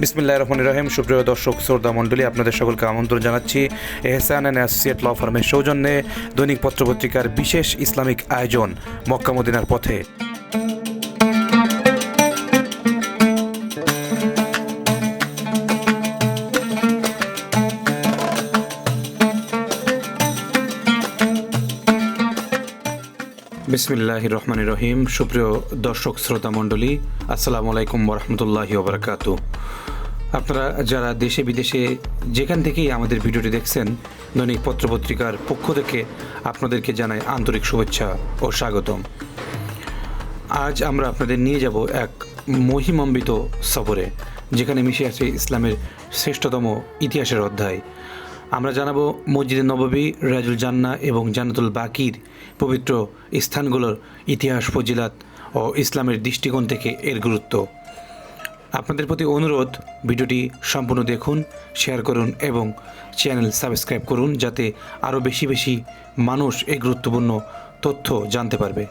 বিসমিল্লাহ রহমান রহিম। সুপ্রিয় দর্শক, শ্রোতা মণ্ডলী, আপনাদের সকলকে আমন্ত্রণ জানাচ্ছি এহসান অ্যান্ড অ্যাসোসিয়েট ল ফার্মের সৌজন্যে দৈনিক পত্রপত্রিকার বিশেষ ইসলামিক আয়োজন মক্কামদিনার পথে। বিসমিল্লাহ রহমান রহিম। সুপ্রিয় দর্শক শ্রোতা মণ্ডলী, আসসালামু আলাইকুম রহমতুল্লাহি ওবরাকাত আপনারা যারা দেশে বিদেশে যেখান থেকেই আমাদের ভিডিওটি দেখছেন, দৈনিক পত্রপত্রিকার পক্ষ থেকে আপনাদেরকে জানাই আন্তরিক শুভেচ্ছা ও স্বাগতম। আজ আমরা আপনাদের নিয়ে যাব এক মহিমান্বিত সফরে, যেখানে মিশে আছে ইসলামের শ্রেষ্ঠতম ইতিহাসের অধ্যায়। আমরা জানাব মসজিদে নববী, রাজুল জান্না এবং জান্নাতুল বাকির পবিত্র স্থানগুলোর ইতিহাস, ফজিলাত ও ইসলামের দৃষ্টিকোণ থেকে এর গুরুত্ব। আপনাদের প্রতি অনুরোধ, ভিডিওটি সম্পূর্ণ দেখুন, শেয়ার করুন এবং চ্যানেল সাবস্ক্রাইব করুন যাতে আরও বেশি বেশি মানুষ এই গুরুত্বপূর্ণ তথ্য জানতে পারবে।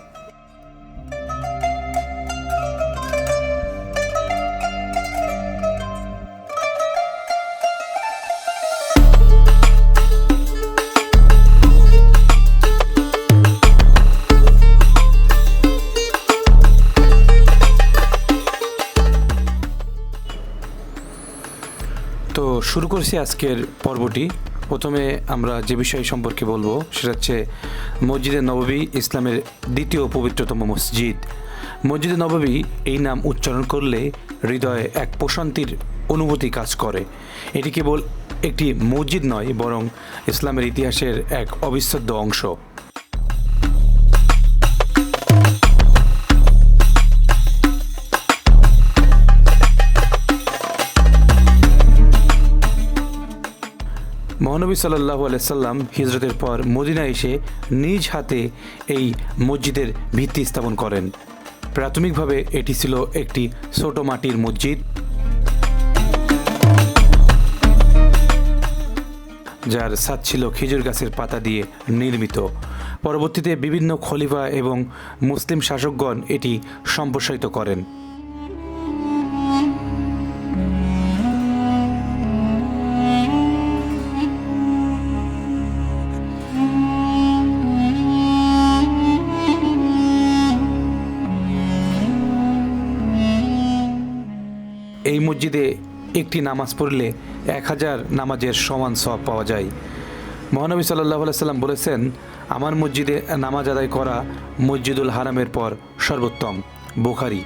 শুরু করছি আজকের পর্বটি। প্রথমে আমরা যে বিষয় সম্পর্কে বলব, সেটা হচ্ছে মসজিদে নববী ইসলামের দ্বিতীয় পবিত্রতম মসজিদ। মসজিদে নববী এই নাম উচ্চারণ করলে হৃদয়ে এক প্রশান্তির অনুভূতি কাজ করে। এটি কেবল একটি মসজিদ নয়, বরং ইসলামের ইতিহাসের এক অবিচ্ছেদ্য অংশ। মহানবী সাল্লাহ সাল্লাম হিজরতের পর মদিনা এসে নিজ হাতে এই মসজিদের ভিত্তি স্থাপন করেন। প্রাথমিকভাবে এটি ছিল একটি ছোট মাটির মসজিদ। যার ছাদ ছিল খেজুর গাছের পাতা দিয়ে নির্মিত। পরবর্তীতে বিভিন্ন খলিফা এবং মুসলিম শাসকগণ এটি সম্প্রসারিত করেন। একটি নামাজ পড়লে এক হাজার নামাজের সমান সব পাওয়া যায়। মহানবী সাল্লাহ সাল্লাম বলেছেন, আমার মসজিদে নামাজ আদায় করা মসজিদুল হারামের পর সর্বোত্তম। বুখারি।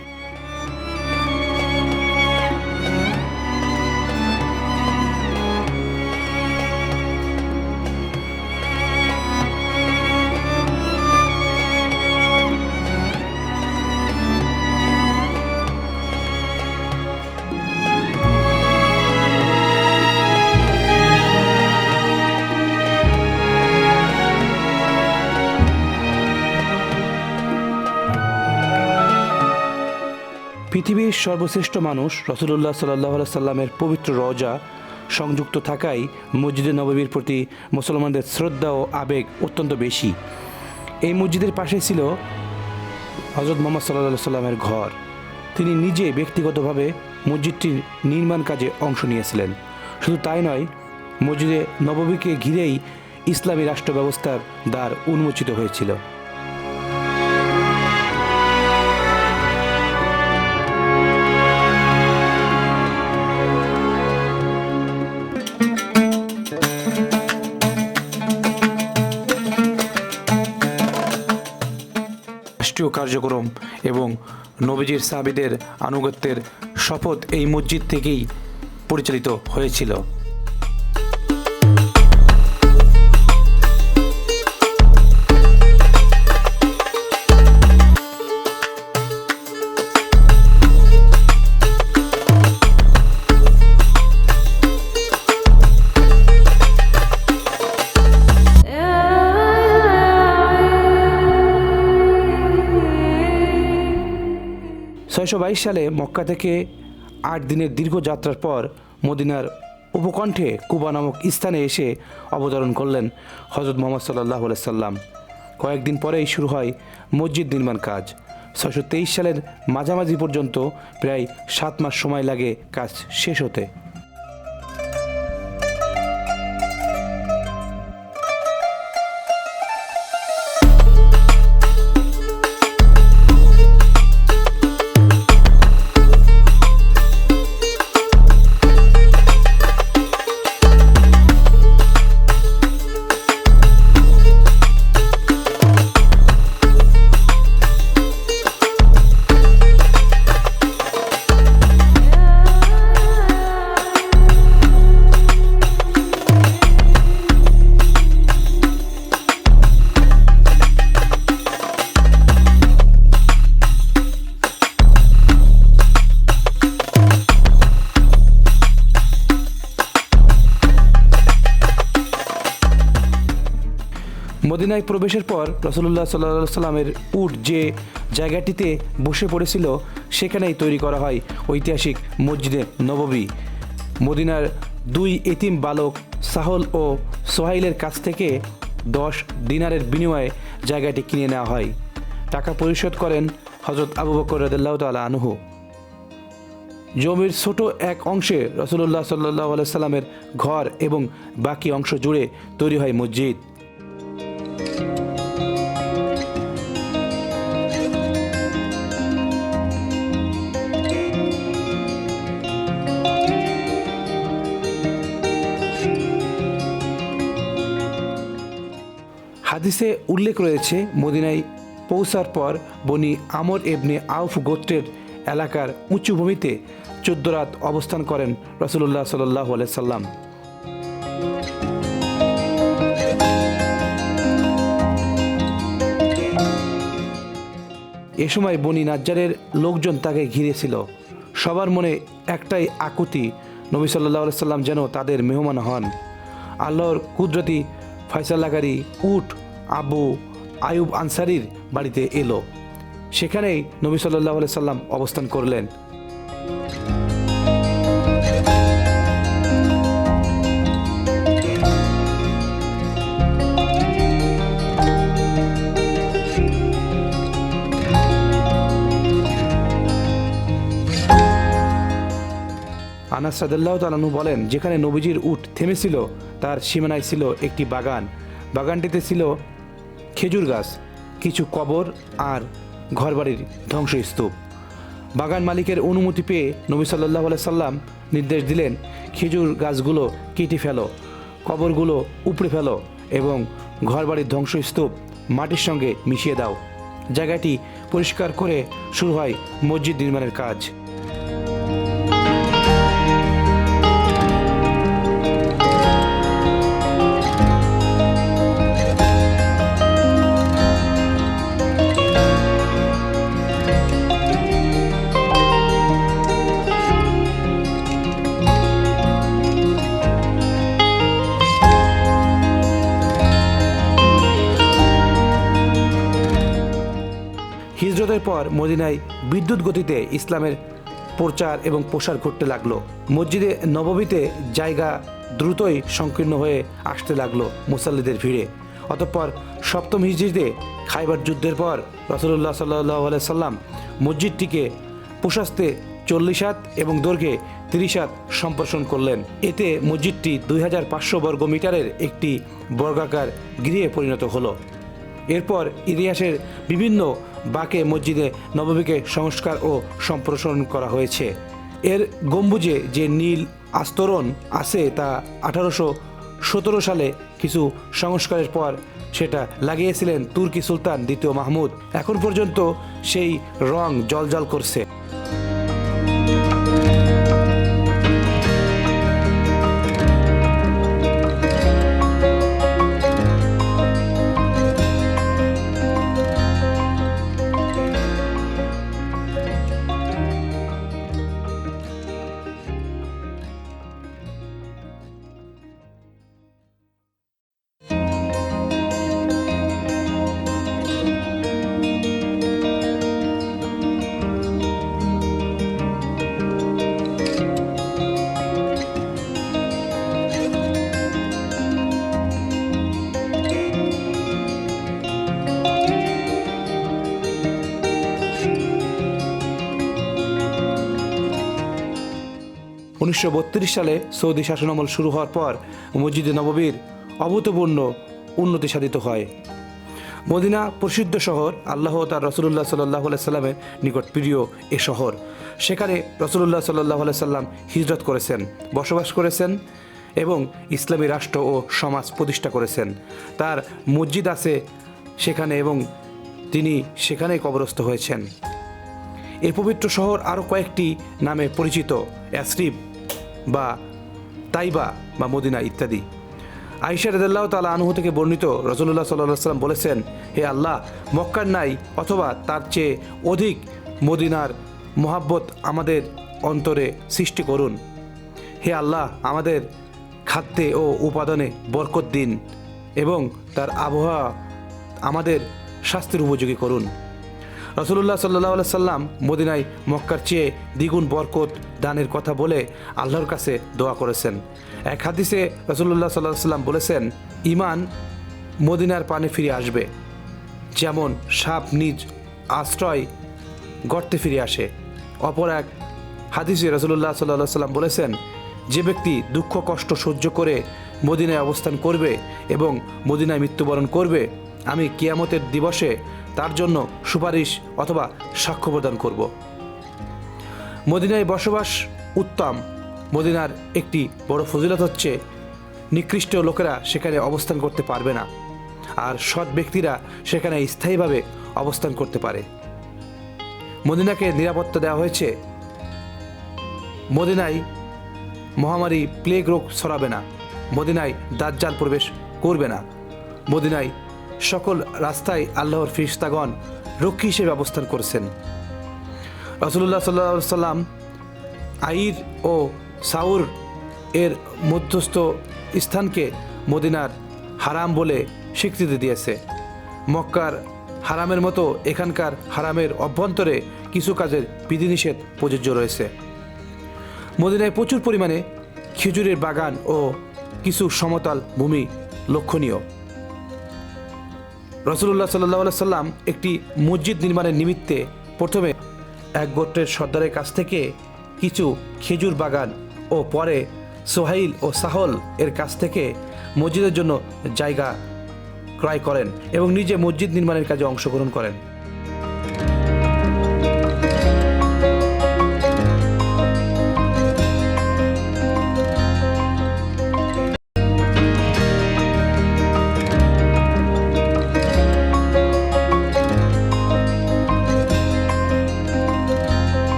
পৃথিবীর সর্বশ্রেষ্ঠ মানুষ রসুল্লাহ সাল্লাহ সাল্লামের পবিত্র রজা সংযুক্ত থাকায় মসজিদে নববীর প্রতি মুসলমানদের শ্রদ্ধা ও আবেগ অত্যন্ত বেশি। এই মসজিদের পাশে ছিল হজরত মোহাম্মদ সাল্লাহ সাল্লামের ঘর। তিনি নিজে ব্যক্তিগতভাবে মসজিদটির নির্মাণ কাজে অংশ নিয়েছিলেন। শুধু তাই নয়, মসজিদে নববীকে ঘিরেই ইসলামী রাষ্ট্র ব্যবস্থার দ্বার উন্মোচিত হয়েছিল। রাষ্ট্রীয় কার্যক্রম এবং নবীজির সাহাবিদের আনুগত্যের শপথ এই মসজিদ থেকেই পরিচালিত হয়েছিল। বাইশ সালে মক্কা থেকে আট দিনের দীর্ঘ যাত্রার পর মদিনার উপকণ্ঠে কুবা নামক স্থানে এসে অবতরণ করলেন হজরত মোহাম্মদ সাল্লাহ সাল্লাম। কয়েকদিন পরেই শুরু হয় মসজিদ নির্মাণ কাজ। ছশো সালের মাঝামাঝি পর্যন্ত প্রায় সাত মাস সময় লাগে কাজ শেষ হতে। মদিনায় প্রবেশের পর রসুল্লাহ সাল্লা সাল্লামের উট যে জায়গাটিতে বসে পড়েছিল, সেখানেই তৈরি করা হয় ঐতিহাসিক মসজিদে নববী। মদিনার দুই এতিম বালক সাহল ও সোহাইলের কাছ থেকে দশ দিনারের বিনিময়ে জায়গাটি কিনে নেওয়া হয়। টাকা পরিশোধ করেন হজরত আবু বকর রদুল্লাহ তালা আনহু। জমির ছোট এক অংশে রসুল্লাহ সাল্লাহ সাল্লামের ঘর এবং বাকি অংশ জুড়ে তৈরি হয় মসজিদ। হাদিসে উল্লেখ রয়েছে, মদিনায় পৌঁছার পর বনি আমর এবনে আউফ গোত্রের এলাকার উঁচু ভূমিতে চোদ্দ রাত অবস্থান করেন রসুল্লাহ সাল্লাহ সাল্লাম। এ সময় বনি নাজ্জারের লোকজন তাকে ঘিরেছিল। সবার মনে একটাই আকুতি, নবী সাল্লাহ সাল্লাম যেন তাদের মেহমান হন। আল্লাহর কুদরতি ফয়সাল্লাকারী উট আবু আয়ুব আনসারির বাড়িতে এলো। সেখানেই নবী সাল্লাহ সাল্লাম অবস্থান করলেন। আনাস সাদাল্লাহ তালানু বলেন, যেখানে নবীজির উট থেমেছিল, তার সীমানায় ছিল একটি বাগান। বাগানটিতে ছিল খেজুর গাছ, কিছু কবর আর ঘরবাড়ির ধ্বংসস্তূপ। বাগান মালিকের অনুমতি পেয়ে নবী সাল্লাহ সাল্লাম নির্দেশ দিলেন, খেজুর গাছগুলো কেটে ফেলো, কবরগুলো উপড়ে ফেলো এবং ঘরবাড়ির ধ্বংসস্তূপ মাটির সঙ্গে মিশিয়ে দাও। জায়গাটি পরিষ্কার করে শুরু হয় মসজিদ নির্মাণের কাজ। হিজরতের পর মদিনায় বিদ্যুৎ গতিতে ইসলামের প্রচার এবং প্রসার ঘটতে লাগল। মসজিদে নববীতে জায়গা দ্রুতই সংকীর্ণ হয়ে আসতে লাগল মুসাল্লিদের ভিড়ে। অতঃপর সপ্তম হিজড়িতে খাইবার যুদ্ধের পর রসুল্লাহ সাল্লাহ সাল্লাম মসজিদটিকে প্রশস্তে চল্লিশ হাত এবং দৈর্ঘ্যে তিরিশ হাত সম্প্রসারণ করলেন। এতে মসজিদটি দুই হাজার পাঁচশো বর্গ মিটারের একটি বর্গাকার গৃহে পরিণত হলো। এরপর ইতিহাসের বিভিন্ন বাকে মসজিদে নববীকে সংস্কার ও সম্প্রসারণ করা হয়েছে। এর গম্বুজে যে নীল আস্তরণ আছে তা আঠারোশো সতেরো সালে কিছু সংস্কারের পর সেটা লাগিয়েছিলেন তুর্কি সুলতান দ্বিতীয় মাহমুদ। এখন পর্যন্ত সেই রং জলজল করছে। উনিশশো সালে সৌদি শাসনামল শুরু হওয়ার পর মসজিদে নববীর অভূতপূর্ণ উন্নতি সাধিত হয়। মদিনা প্রসিদ্ধ শহর আল্লাহ তার রসুল্লাহ সাল্লাহ সাল্লামের নিকট প্রিয় এ শহর। সেখানে রসুল্লাহ সাল্লাহ সাল্লাম হিজরত করেছেন, বসবাস করেছেন এবং ইসলামী রাষ্ট্র ও সমাজ প্রতিষ্ঠা করেছেন। তার মসজিদ আছে সেখানে এবং তিনি সেখানেই কবরস্থ হয়েছেন। এই পবিত্র শহর আরও কয়েকটি নামে পরিচিত, অ্যাসরিব। বা তাইবা বা মদিনা ইত্যাদি। আইসা রদাল্লাহ তালা আনহু থেকে বর্ণিত রসুল্লাহ সাল্লাহ সাল্লাম বলেছেন, হে আল্লাহ, মক্কার নাই অথবা তার চেয়ে অধিক মদিনার মোহাব্বত আমাদের অন্তরে সৃষ্টি করুন। হে আল্লাহ, আমাদের খাদ্যে ও উপাদানে বরকত দিন এবং তার আবহাওয়া আমাদের স্বাস্থ্যের উপযোগী করুন। রসুল্লাহ সাল্লাহ সাল্লাম মদিনায় মক্কার চেয়ে দ্বিগুণ বরকত দানের কথা বলে আল্লাহর কাছে দোয়া করেছেন। এক হাদিসে রসুল্লাহ সাল্লাহ সাল্লাম বলেছেন ইমান মদিনার পানে ফিরে আসবে, যেমন সাপ নিজ আশ্রয় গর্তে ফিরে আসে। অপর এক হাদিসে রসুল্লাহ সাল্লাহ সাল্লাম বলেছেন, যে ব্যক্তি দুঃখ, কষ্ট সহ্য করে মদিনায় অবস্থান করবে এবং মদিনায় মৃত্যুবরণ করবে, আমি কিয়ামতের দিবসে তার জন্য সুপারিশ অথবা সাক্ষ্য প্রদান করব। মদিনায় বসবাস উত্তম। মদিনার একটি বড় ফজিলত হচ্ছে, নিকৃষ্ট লোকেরা সেখানে অবস্থান করতে পারবে না, আর সৎ ব্যক্তিরা সেখানে স্থায়ীভাবে অবস্থান করতে পারে। মদিনাকে নিরাপত্তা দেওয়া হয়েছে। মদিনায় মহামারী প্লেগ রোগ ছড়াবে না। মদিনায় দাজ্জাল প্রবেশ করবে না। মদিনায় সকল রাস্তায় আল্লাহর ফিরিস্তাগণ রক্ষী হিসেবে অবস্থান করছেন। রসুল্লাহ সাল্লা সাল্লাম আইর ও সাউর এর মধ্যস্থ স্থানকে মদিনার হারাম বলে স্বীকৃতি দিয়েছে। মক্কার হারামের মতো এখানকার হারামের অভ্যন্তরে কিছু কাজের বিধিনিষেধ প্রযোজ্য রয়েছে। মদিনায় প্রচুর পরিমাণে খেজুরের বাগান ও কিছু সমতল ভূমি লক্ষণীয়। রসুল্লাহ সাল্লাহ সাল্লাম একটি মসজিদ নির্মাণের নিমিত্তে প্রথমে এক গোত্রের সর্দারের কাছ থেকে কিছু খেজুর বাগান ও পরে সোহাইল ও সাহল এর কাছ থেকে মসজিদের জন্য জায়গা ক্রয় করেন এবং নিজে মসজিদ নির্মাণের কাজে অংশগ্রহণ করেন।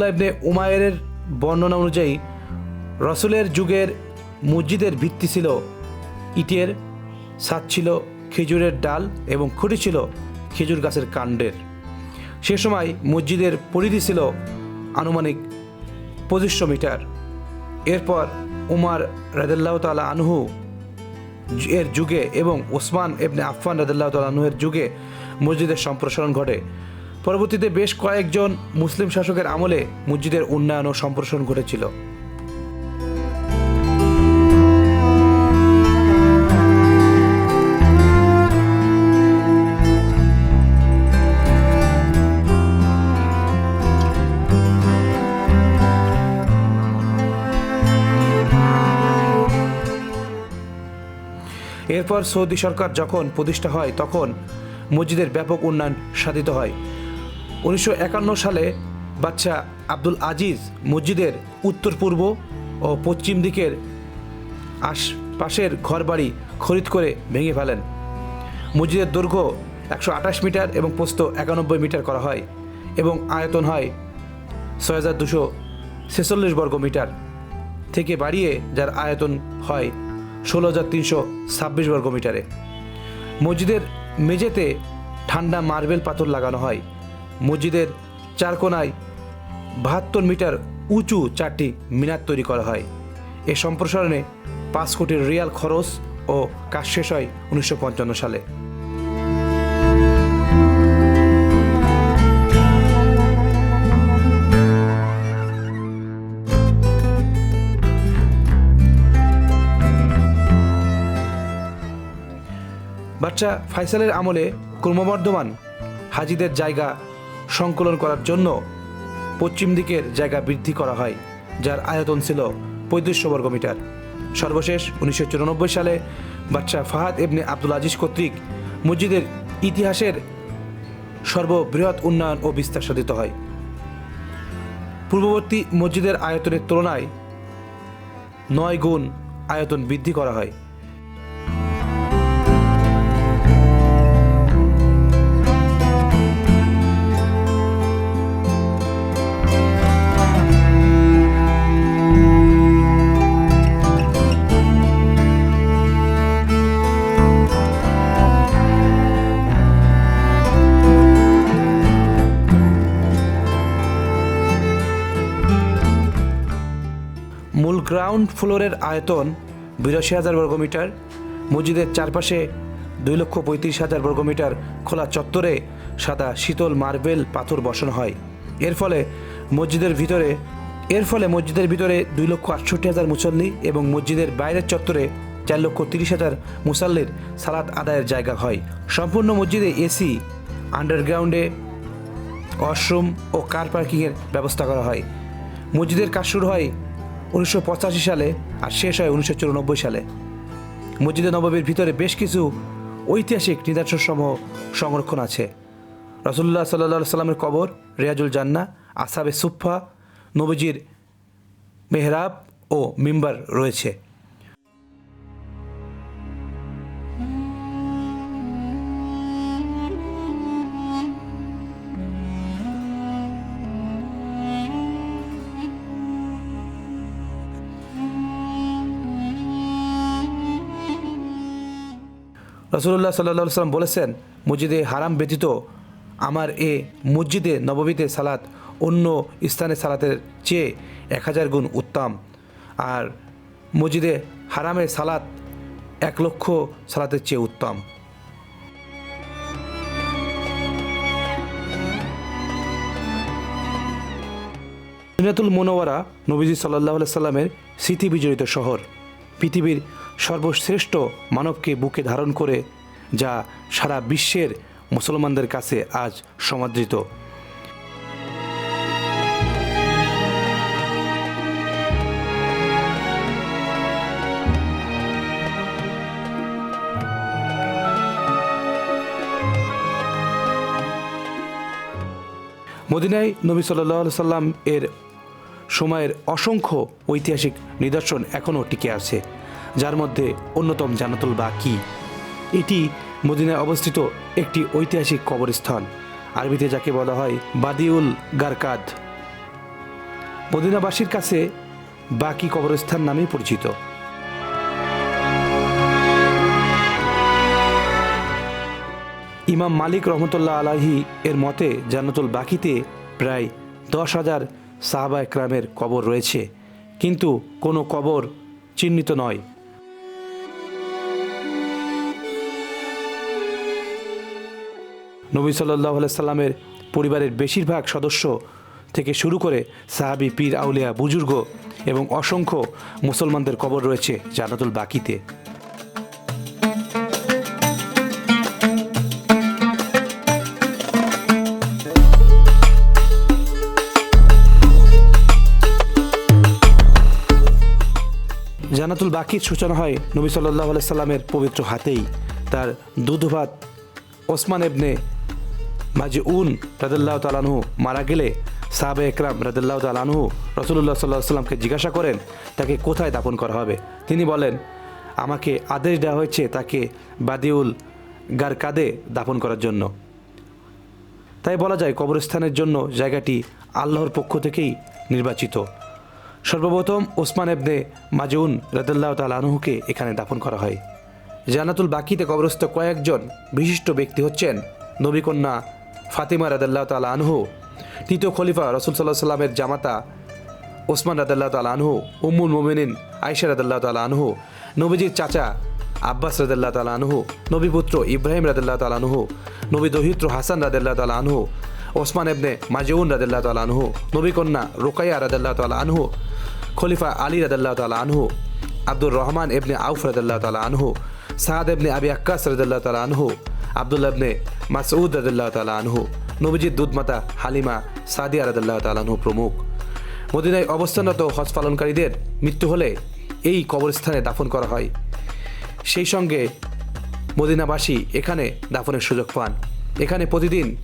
আবদুল্লাহ ইবনে উমায়ের বর্ণনা অনুযায়ী, রসুলের যুগের মসজিদের ভিত্তি ছিল ইটের, ছাদ ছিল খেজুরের ডাল এবং খুঁটি ছিল খেজুর গাছের কাণ্ডের। সে সময় মসজিদের পরিধি ছিল আনুমানিক পঁচিশশো মিটার। এরপর উমার রাদেল্লাহ তালা আনহু এর যুগে এবং ওসমান এবনে আফফান রাদিল্লাহ তালাহুয়ের যুগে মসজিদের সম্প্রসারণ ঘটে। পরবর্তীতে বেশ কয়েকজন মুসলিম শাসকের আমলে মসজিদের উন্নয়ন ও সম্প্রসারণ ঘটেছিল। এরপর সৌদি সরকার যখন প্রতিষ্ঠা হয়, তখন মসজিদের ব্যাপক উন্নয়ন সাধিত হয়। উনিশশো একান্ন সালে বাচ্চা আব্দুল আজিজ মসজিদের উত্তর পূর্ব ও পশ্চিম দিকের আশপাশের ঘরবাড়ি খরিদ করে ভেঙে ফেলেন। মসজিদের দৈর্ঘ্য একশো আঠাশ মিটার এবং পোস্ত একানব্বই মিটার করা হয় এবং আয়তন হয় ছয় হাজার দুশো ছেচল্লিশ বর্গ মিটার থেকে বাড়িয়ে যার আয়তন হয় ষোলো হাজার তিনশো ছাব্বিশ বর্গ মিটারে। মসজিদের মেঝেতে ঠান্ডা মার্বেল পাথর লাগানো হয়। মসজিদের চারকোনায় বাহাত্তর মিটার উঁচু চারটি মিনার তৈরি করা হয়। এ সম্প্রসারণে পাঁচ কোটির রিয়াল খরচ ও কাজ শেষ হয় উনিশশো পঞ্চান্ন সালে। বাচ্চা ফাইসালের আমলে ক্রমবর্ধমান হাজিদের জায়গা সংকলন করার জন্য পশ্চিম দিকের জায়গা বৃদ্ধি করা হয়, যার আয়তন ছিল পঁয়ত্রিশশো বর্গমিটার সর্বশেষ উনিশশো চুরানব্বই সালে বাচ্চা ফাহাদ এবনে আব্দুল আজিজ কর্তৃক মসজিদের ইতিহাসের সর্ববৃহৎ উন্নয়ন ও বিস্তার সাধিত হয়। পূর্ববর্তী মসজিদের আয়তনের তুলনায় নয় গুণ আয়তন বৃদ্ধি করা হয়। গ্রাউন্ড ফ্লোরের আয়তন বিরাশি হাজার বর্গমিটার মসজিদের চারপাশে দুই লক্ষ পঁয়ত্রিশ হাজার বর্গমিটার খোলা চত্বরে সাদা শীতল মার্বেল পাথর বসানো হয়। এর ফলে মসজিদের ভিতরে, এর ফলে মসজিদের ভিতরে দুই লক্ষ আটষট্টি হাজার মুসল্লি এবং মসজিদের বাইরের চত্বরে চার লক্ষ তিরিশ হাজার মুসাল্লির সালাদ আদায়ের জায়গা হয়। সম্পূর্ণ মসজিদে এসি, আন্ডারগ্রাউন্ডে ওয়াশরুম ও কার পার্কিংয়ের ব্যবস্থা করা হয়। মসজিদের কাজ শুরু হয় উনিশশো পঁচাশি সালে আর শেষ হয় উনিশশো চুরানব্বই সালে। মসজিদে নবাবীর ভিতরে বেশ কিছু ঐতিহাসিক নিদর্শনসমূহ সংরক্ষণ আছে। রসুল্লাহ সাল্লা সাল্লামের কবর, রিয়াজুল জান্না আসাবে সুফা নবজির মেহরাব ও মিম্বার রয়েছে। রসুল্লাহ সাল্লা সাল্লাম বলেছেন, মসজিদে হারাম ব্যতীত আমার এ মসজিদে নববীতে সালাত অন্য স্থানে সালাতের চেয়ে এক হাজার গুণ উত্তম। আর মসজিদে হারামে সালাত এক লক্ষ সালাতের চেয়ে উত্তম। মদিনাতুল মনোয়ারা নবীজি সাল্লাহ সাল্লামের স্মৃতি বিজড়িত শহর। পৃথিবীর সর্বশ্রেষ্ঠ মানবকে বুকে ধারণ করে, যা সারা বিশ্বের মুসলমানদের কাছে আজ সমাদৃত। মদিনায় নবী সাল্লাহ সাল্লাম এর সময়ের অসংখ্য ঐতিহাসিক নিদর্শন এখনও টিকে আছে। যার মধ্যে অন্যতম জানাতুল বাকি। এটি মদিনায় অবস্থিত একটি ঐতিহাসিক কবরস্থান। আরবিতে যাকে বলা হয় বাদিউল গারকাদ। মদিনাবাসীর কাছে বাকি কবরস্থান নামেই পরিচিত। ইমাম মালিক রহমতুল্লাহ আলাহি এর মতে জান্নাতুল বাকিতে প্রায় দশ হাজার সাহাবা একরামের কবর রয়েছে। কিন্তু কোনো কবর চিহ্নিত নয়। নবী সাল্লাহ সাল্লামের পরিবারের বেশিরভাগ সদস্য থেকে শুরু করে সাহাবি, পীর, আউলিয়া, বুজুর্গ এবং অসংখ্য মুসলমানদের কবর রয়েছে জানাতুল বাকিতে। জানাতুল বাকির সূচনা হয় নবী সাল্লাহ সাল্লামের পবিত্র হাতেই। তার দুধভাত ওসমান এবনে মাজি উন রাদুল্লাহ তালানহু মারা গেলে সাহাবে একরাম রাদুল্লাহ তালানহু রসুল্লাহ সাল্লাহ সাল্লামকে জিজ্ঞাসা করেন, তাকে কোথায় দাপন করা হবে? তিনি বলেন, আমাকে আদেশ দেওয়া হয়েছে তাকে বাদিউল গারকাদে দাপন করার জন্য। তাই বলা যায় কবরস্থানের জন্য জায়গাটি আল্লাহর পক্ষ থেকেই নির্বাচিত। সর্বপ্রথম ওসমান এবনে মাজুন রাদুল্লাহ তাল আনহুকে এখানে দাফন করা হয়। জানাতুল বাকিতে কবরস্থ কয়েকজন বিশিষ্ট ব্যক্তি হচ্ছেন নবীকন্যা ফাতিমা রাদাল্লাহ তাল আনহু তৃতীয় খলিফা রসুল সাল্লাহ সাল্লামের জামাতা ওসমান রাদাল্লাহ তাল আনহু উম্মুল মোমিনিন আয়সা রাদাল্লাহ তাল আনহু নবীজির চাচা আব্বাস রাদাল্লাহ তাল আনহু নবীপুত্র ইব্রাহিম রাদাল্লাহ তাল আনহু নবী দহিত্র হাসান রাদাল্লাহ তাল আনহু ওসমান এবনে মাজউন রাদাল্লাহ তাল আনহু নবীকন্যা রোকাইয়া রাদাল্লাহ তাল আনহু খলিফা আলী রাদাল্লাহ তাল আনহু আব্দুর রহমান এবনে আউফ রদাল্লাহ তালা আনহু সাহাদ এবনে আবি আক্কাস রদাল্লাহ তাল আনহু আবদুল্লাহ এবনে মাসউদ রদাল্লাহ তালা আনহু, নবীজির দুধমাতা হালিমা সাদিয়া রদাল্লাহ তালা আনহু প্রমুখ। মদিনায় অবস্থানরত হজ পালনকারীদের মৃত্যু হলে এই কবরস্থানে দাফন করা হয়। সেই সঙ্গে মদিনাবাসী এখানে দাফনের সুযোগ পান। এখানে প্রতিদিন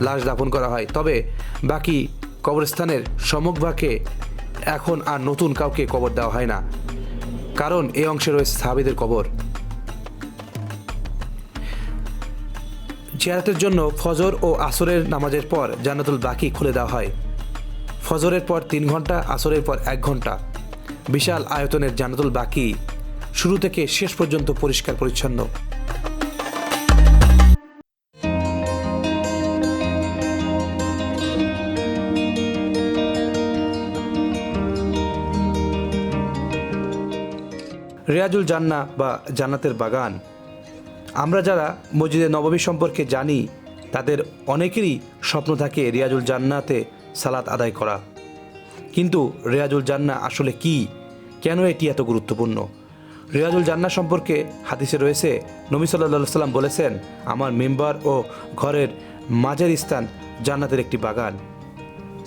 লাশ দাফন করা হয়। তবে বাকি কবরস্থানের সম্মুখভাগে এখন আর নতুন কাউকে কবর দেওয়া হয় না। কারণ এই অংশে রয়েছে সাহাবিদের কবর। জিয়ারতের জন্য ফজর ও আসরের নামাজের পর জান্নাতুল বাকি খুলে দেওয়া হয়। ফজরের পর তিন ঘণ্টা, আসরের পর এক ঘণ্টা। বিশাল আয়তনের জান্নাতুল বাকি শুরু থেকে শেষ পর্যন্ত পরিষ্কার পরিচ্ছন্ন। রিয়াজুল জান্না বা জান্নাতের বাগান আমরা যারা মসজিদে নববী সম্পর্কে জানি, তাদের অনেকেরই স্বপ্ন থাকে রিয়াজুল জান্নাতে সালাত আদায় করা। কিন্তু রিয়াজুল জান্না আসলে কি? কেন এটি এত গুরুত্বপূর্ণ? রিয়াজুল জান্না সম্পর্কে হাদিসে রয়েছে, নবী সাল্লা সাল্লাম বলেছেন, আমার মেম্বার ও ঘরের মাঝের স্থান জান্নাতের একটি বাগান।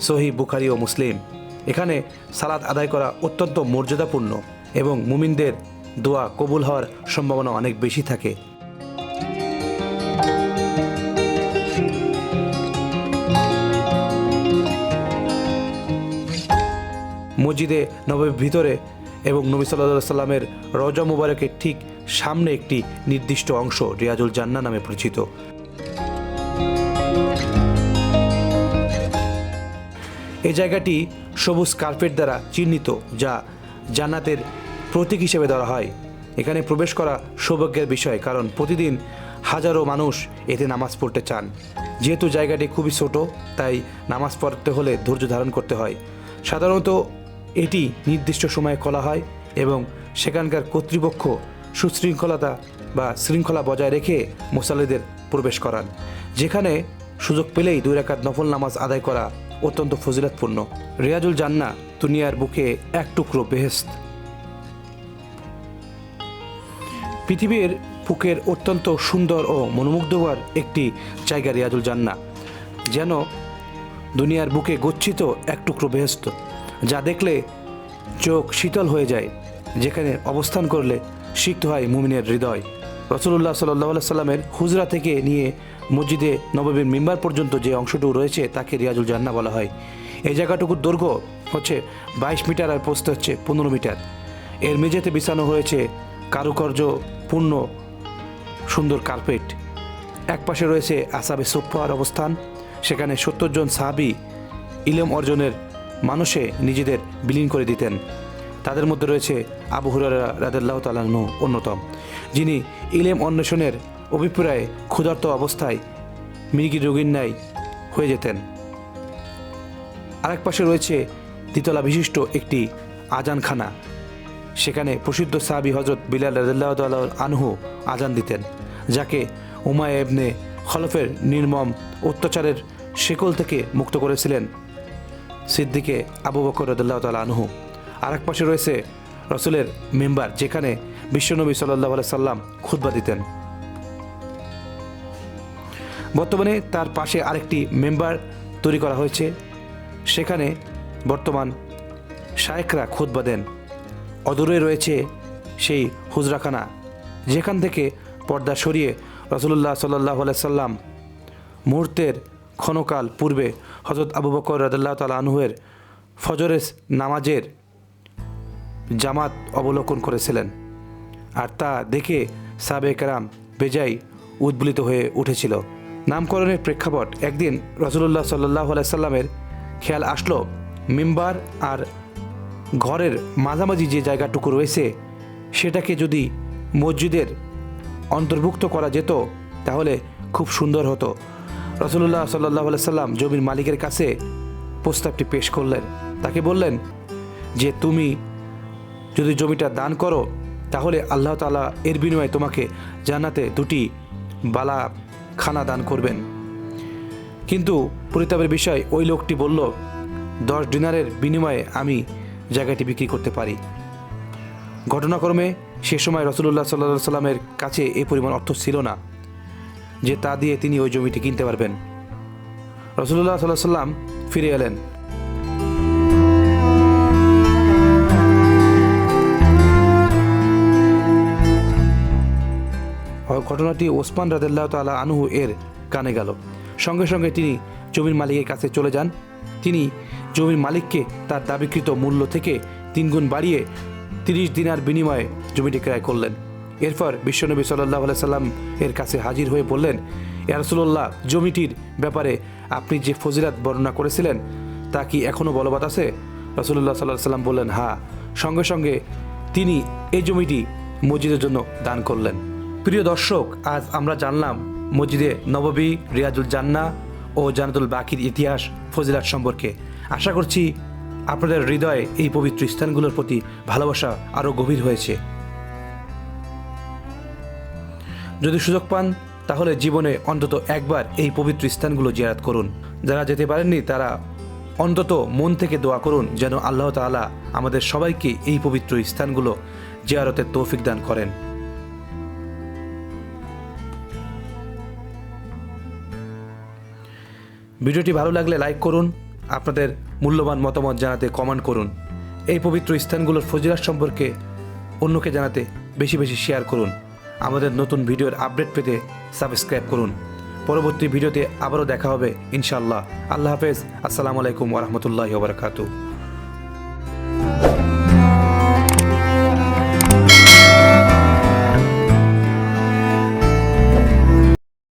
সহি বুখারি ও মুসলিম। এখানে সালাদ আদায় করা অত্যন্ত মর্যাদাপূর্ণ এবং মুমিনদের দোয়া কবুল হওয়ার সম্ভাবনা অনেক বেশি থাকে। মসজিদে নবীর ভিতরে এবং নবী সাল্লাহ সাল্লামের রজা মুবারকের ঠিক সামনে একটি নির্দিষ্ট অংশ রিয়াজুল জান্না নামে পরিচিত। এই জায়গাটি সবুজ কার্পেট দ্বারা চিহ্নিত, যা জান্নাতের প্রতীক হিসেবে ধরা হয়। এখানে প্রবেশ করা সৌভাগ্যের বিষয়, কারণ প্রতিদিন হাজারো মানুষ এতে নামাজ পড়তে চান। যেহেতু জায়গাটি খুবই ছোট, তাই নামাজ পড়তে হলে ধৈর্য ধারণ করতে হয়। সাধারণত এটি নির্দিষ্ট সময়ে খোলা হয় এবং সেখানকার কর্তৃপক্ষ সুশৃঙ্খলতা বা শৃঙ্খলা বজায় রেখে মুসাল্লিদের প্রবেশ করান, যেখানে সুযোগ পেলেই দুই রাকাত নফল নামাজ আদায় করা অত্যন্ত ফজিলতপূর্ণ। রিয়াজুল জান্না দুনিয়ার বুকে এক টুকরো বেহেস্ত পৃথিবীর বুকের অত্যন্ত সুন্দর ও মনোমুগ্ধকর একটি জায়গা রিয়াজুল জান্না যেন দুনিয়ার বুকে গচ্ছিত এক টুকরো বেহেস্ত যা দেখলে চোখ শীতল হয়ে যায়, যেখানে অবস্থান করলে সিক্ত হয় মুমিনের হৃদয়। রসুল্লাহ সাল্লাহ সাল্লামের হুজরা থেকে নিয়ে মসজিদে নববীর মেম্বার পর্যন্ত যে অংশটুকু রয়েছে, তাকে রিয়াজুল জান্না বলা হয়। এই জায়গাটুকুর দৈর্ঘ্য হচ্ছে বাইশ মিটার আর পোস্ত হচ্ছে পনেরো মিটার। এর মেঝেতে বিছানো হয়েছে কারুকার্য, পূর্ণ, সুন্দর কার্পেট। এক পাশে রয়েছে আসাবে সোফার অবস্থান, সেখানে সত্তর জন সাহাবি ইলম অর্জনের মানুষে নিজেদের বিলীন করে দিতেন। তাদের মধ্যে রয়েছে আবু হুরারা রাদেল্লাহ তালাহু অন্যতম, যিনি ইলেম অন্বেষণের অভিপ্রায়ে ক্ষুধার্ত অবস্থায় মৃগী রোগীর ন্যায় হয়ে যেতেন। আরেক পাশে রয়েছে দ্বিতলা বিশিষ্ট একটি আজানখানা, সেখানে প্রসিদ্ধ সাহাবি হজরত বিলাল রাদিল্লাহ তাআলা আনহু আজান দিতেন, যাকে উমায় এবনে খলফের নির্মম অত্যাচারের শেকল থেকে মুক্ত করেছিলেন। সিদ্দিকে আবু বকর রদুল্লাহ তালা আনহু। আর এক পাশে রয়েছে রসুলের মেম্বার, যেখানে বিশ্বনবী সাল্লাহ সাল্লাম খুতবা দিতেন। বর্তমানে তার পাশে আরেকটি মেম্বার তৈরি করা হয়েছে। সেখানে বর্তমান শায়েকরা খুতবা দেন। অদূরে রয়েছে সেই হুজরাখানা, যেখান থেকে পর্দা সরিয়ে রসুল্লাহ সাল্লাহ সাল্লাম মুহূর্তের ক্ষণকাল পূর্বে হজরত আবু বকর রাদাল্লাহ তাল আনহুয়ের ফজরের নামাজের জামাত অবলোকন করেছিলেন। আর তা দেখে সাবে কেরাম বেজাই উদ্বলিত হয়ে উঠেছিল। নামকরণের প্রেক্ষাপট একদিন রসুল্লাহ সাল্লাহ সাল্লামের খেয়াল আসলো, মিম্বার আর ঘরের মাঝামাঝি যে জায়গাটুকু রয়েছে, সেটাকে যদি মসজিদের অন্তর্ভুক্ত করা যেত, তাহলে খুব সুন্দর হতো। রসুল্লাহ সাল্লাহ সাল্লাম জমির মালিকের কাছে প্রস্তাবটি পেশ করলেন। তাকে বললেন যে, তুমি যদি জমিটা দান করো, তাহলে আল্লাহ তালা এর বিনিময়ে তোমাকে জান্নাতে দুটি বালা খানা দান করবেন। কিন্তু পরিতাপের বিষয় ওই লোকটি বলল, দশ ডিনারের বিনিময়ে আমি জায়গাটি বিক্রি করতে পারি। ঘটনাক্রমে সে সময় রসুল্লাহ সাল্লা সাল্লামের কাছে এ পরিমাণ অর্থ ছিল না। যে তা দিয়ে তিনি ওই জমিটি কিনতে পারবেন। রসুল্লাহ সাল্লাহ সাল্লাম ফিরে এলেন। ঘটনাটি ওসমান রাদেল্লাহ তালা আনহু এর কানে গেল। সঙ্গে সঙ্গে তিনি জমির মালিকের কাছে চলে যান। তিনি জমির মালিককে তার দাবিকৃত মূল্য থেকে তিনগুণ বাড়িয়ে তিরিশ দিনার বিনিময়ে জমিটি ক্রয় করলেন। এরপর বিশ্বনবী সাল্লাহ সাল্লাম এর কাছে হাজির হয়ে বললেন ইয়ারসুল্লাহ জমিটির ব্যাপারে আপনি যে ফজিলাত বর্ণনা করেছিলেন, তা কি এখনও বলবৎ আছে? রসুল্লাহ সাল্লাহ সাল্লাম বললেন হ্যাঁ সঙ্গে সঙ্গে তিনি এই জমিটি মসজিদের জন্য দান করলেন। প্রিয় দর্শক, আজ আমরা জানলাম মসজিদে নববী, রিয়াজুল জান্না ও জানাতুল বাকির ইতিহাস ফজিলাত সম্পর্কে। আশা করছি আপনাদের হৃদয়ে এই পবিত্র স্থানগুলোর প্রতি ভালোবাসা আরও গভীর হয়েছে। যদি সুযোগ পান, তাহলে জীবনে অন্তত একবার এই পবিত্র স্থানগুলো জিয়ারাত করুন। যারা যেতে পারেননি, তারা অন্তত মন থেকে দোয়া করুন যেন আল্লাহ তাআলা আমাদের সবাইকে এই পবিত্র স্থানগুলো জিয়ারতের তৌফিক দান করেন। ভিডিওটি ভালো লাগলে লাইক করুন, আপনাদের মূল্যবান মতামত জানাতে কমেন্ট করুন। এই পবিত্র স্থানগুলোর ফজিলাত সম্পর্কে অন্যকে জানাতে বেশি বেশি শেয়ার করুন। আমাদের নতুন ভিডিওর আপডেট পেতে সাবস্ক্রাইব করুন। পরবর্তী ভিডিওতে আবারও দেখা হবে, ইনশাআল্লাহ। আল্লাহ হাফেজ। আসসালামু আলাইকুম ওরহমতুল্লাহ বারকাতু